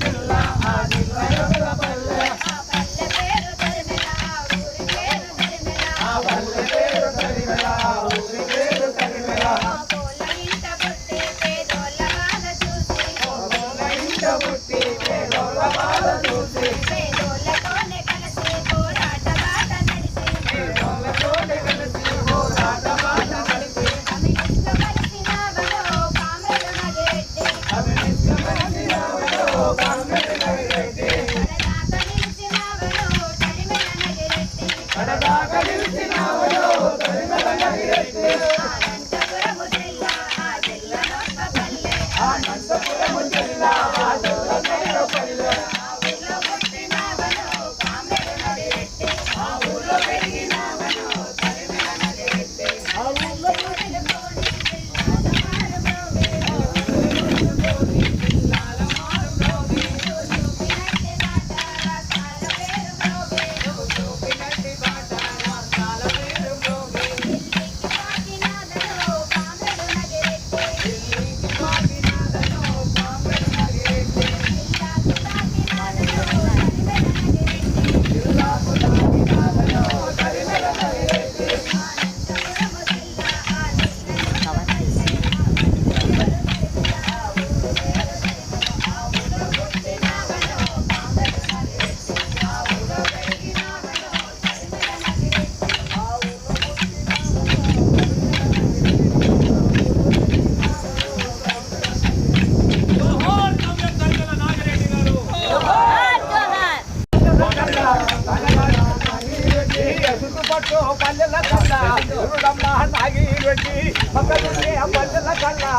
Thank. I'm so proud of you now.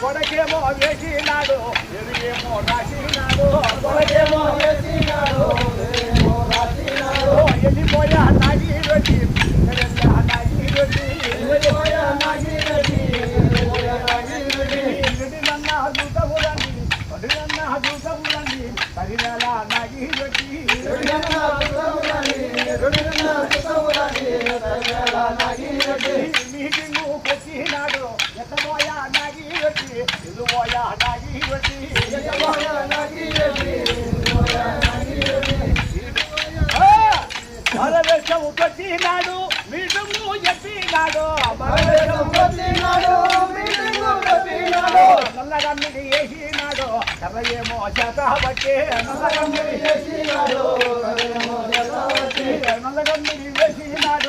కొడకేమో వేసినాడు ఏమో రాసినాడు కొడకేమో వేసినాడు వెళ్ళిపోయా తాగి మీటింగ్ వచ్చినాడు ఎత్తబోయా నాగి వచ్చి ఇల్లుబోయా నాగి వచ్చి ఎత్తబోయా నాగి వచ్చి భారతదేశం కొట్టినాడు మీటింగ్ చేత బట్టి నల్లగమ్మిడి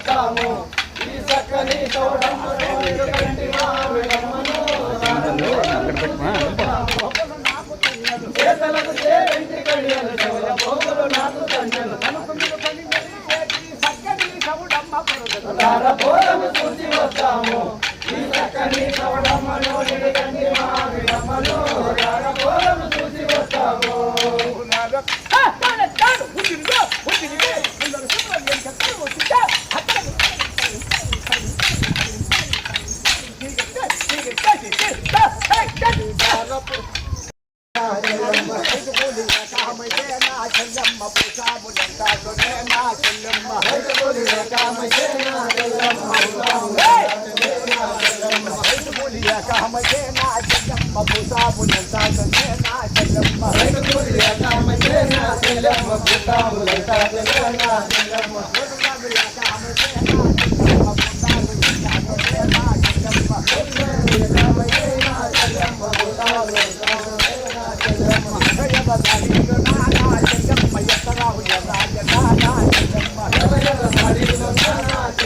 చూసి ఈ చక్కని గౌడమ్మను నిలుగంటి మా చేతలకు కడియలు చెవుల పోగులు నాకు తండ్రులు చూసి వస్తాము ఈ చక్కని గౌడమ్మను నిలుగంటి మా చూసి వస్తాము చెల్లమ్మ పూషాములంటాడునే నా చెల్లమ్మ. కామసే నా చెల్లమ్మ పూషాములంటాడునే నా చెల్లమ్మ. కామసే నా చెల్లమ్మ పూషాములంటాడునే నా చెల్లమ్మ. కామసే